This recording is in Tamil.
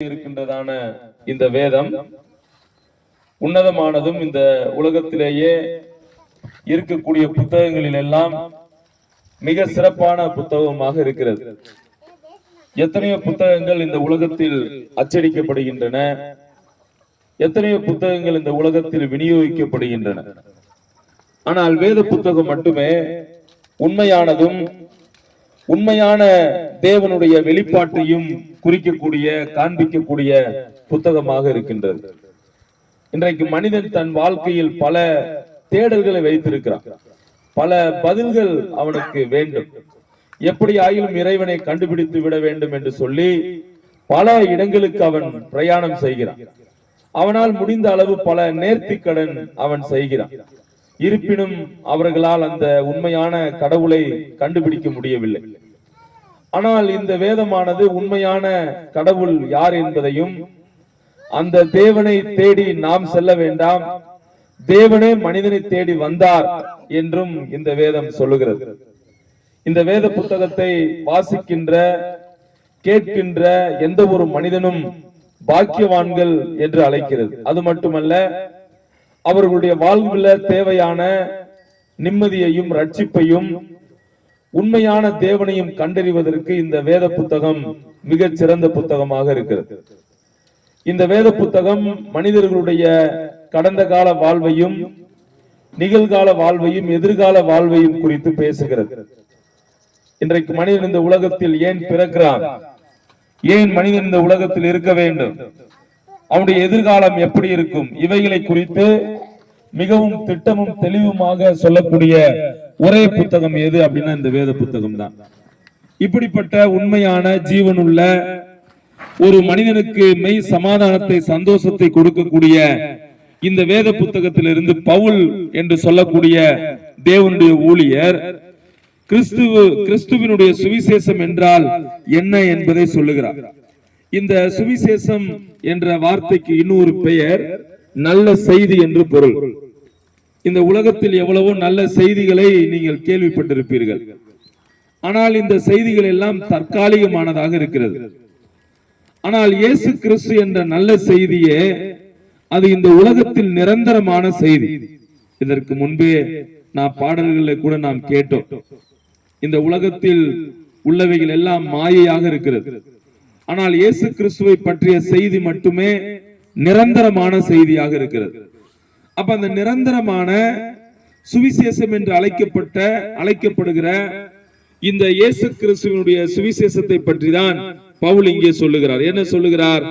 இருக்கின்றதான இந்த வேதம் உன்னதமானதும் இந்த உலகத்திலேயே இருக்கக்கூடிய புத்தகங்களில் எல்லாம் மிக சிறப்பான புத்தகமாக இருக்கிறது. எத்தனையோ புத்தகங்கள் இந்த உலகத்தில் அச்சடிக்கப்படுகின்றன. எத்தனையோ புத்தகங்கள் இந்த உலகத்தில் விநியோகிக்கப்படுகின்றன. ஆனால் வேத புத்தகம் மட்டுமே உண்மையானதும் உண்மையான தேவனுடைய வெளிப்பாட்டையும் குறிக்கக்கூடிய காண்பிக்கக்கூடிய புத்தகமாக இருக்கின்றது. இன்றைக்கு மனிதன் தன் வாழ்க்கையில் பல தேடல்களை வைத்திருக்கிறான். பல பதில்கள் அவனுக்கு வேண்டும். எப்படி ஆயிலும் இறைவனை கண்டுபிடித்து விட வேண்டும் என்று சொல்லி பல இடங்களுக்கு அவன் பிரயாணம் செய்கிறான். அவனால் முடிந்த அளவு பல நேர்த்திக்கடன் அவன் செய்கிறான். இருப்பினும் அவர்களால் அந்த உண்மையான கடவுளை கண்டுபிடிக்க முடியவில்லை. ஆனால் இந்த வேதமானது உண்மையான கடவுள் யார் என்பதையும் அந்த தேவனை தேடி நாம் செல்ல வேண்டாம் தேவனே மனிதனை தேடி வந்தார் என்றும் இந்த வேதம் சொல்லுகிறது. இந்த வேத புத்தகத்தை வாசிக்கின்ற கேட்கின்ற எந்த ஒரு மனிதனும் பாக்கியவான்கள் என்று அழைக்கிறது. அது மட்டுமல்ல அவர்களுடைய வாழ்வில் தேவையான நிம்மதியையும் ரட்சிப்பையும் உண்மையான தேவனையும் கண்டறிவதற்கு இந்த வேத புத்தகம் மிகச் சிறந்த புத்தகமாக இருக்கிறது. இந்த வேத புத்தகம் மனிதர்களுடைய கடந்த கால வாழ்வையும் நிகழ்கால வாழ்வையும் எதிர்கால வாழ்வையும் குறித்து பேசுகிறது. இன்றைக்கு மனிதன் இந்த உலகத்தில் ஏன் பிறக்கிறான்? ஏன் மனிதன் இந்த உலகத்தில் இருக்க வேண்டும்? அவனுடைய எதிர்காலம் எப்படி இருக்கும்? இவைகளை குறித்து மிகவும் திட்டமும் தெளிவுமாக சொல்லக்கூடிய ஒரே புத்தகம் எது அப்படின்னா இந்த வேத புத்தகம் தான் இப்படிப்பட்ட உண்மையான ஜீவனுள்ள ஒரு மனிதனுக்கு மெய் சமாதானத்தை சந்தோஷத்தை கொடுக்கக்கூடிய இந்த வேத புத்தகத்திலிருந்து பவுல் என்று சொல்லக்கூடிய தேவனுடைய ஊழியர் கிறிஸ்துவ கிறிஸ்துவினுடைய சுவிசேஷம் என்றால் என்ன என்பதை சொல்லுகிறார். இந்த சுவிசேஷம் என்ற வார்த்தைக்கு இன்னொரு பெயர் நல்ல செய்தி என்று பொருள். இந்த உலகத்தில் எவ்வளவோ நல்ல செய்திகளை நீங்கள் கேள்விப்பட்டிருப்பீர்கள். ஆனால் இந்த செய்திகள் எல்லாம் தற்காலிகமானதாக இருக்கிறது. ஆனால் இயேசு கிறிஸ்து என்ற நல்ல செய்தியே அது இந்த உலகத்தில் நிரந்தரமான செய்தி. இதற்கு முன்பே நான் பாடல்களில் கூட நாம் கேட்டோம். இந்த உலகத்தில் உள்ளவைகள் எல்லாம் மாயையாக இருக்கிறது. ஆனால் இயேசு கிறிஸ்துவை பற்றிய செய்தி மட்டுமே நிரந்தரமான செய்தியாக இருக்கிறது. அப்ப அந்த நிரந்தரமான சுவிசேஷம் என்று அழைக்கப்பட்ட அழைக்கப்படுகிற இந்த இயேசு கிறிஸ்துவனுடைய சுவிசேஷத்தை பற்றி தான் பவுல் இங்கே சொல்லுகிறார். என்ன சொல்லுகிறார்?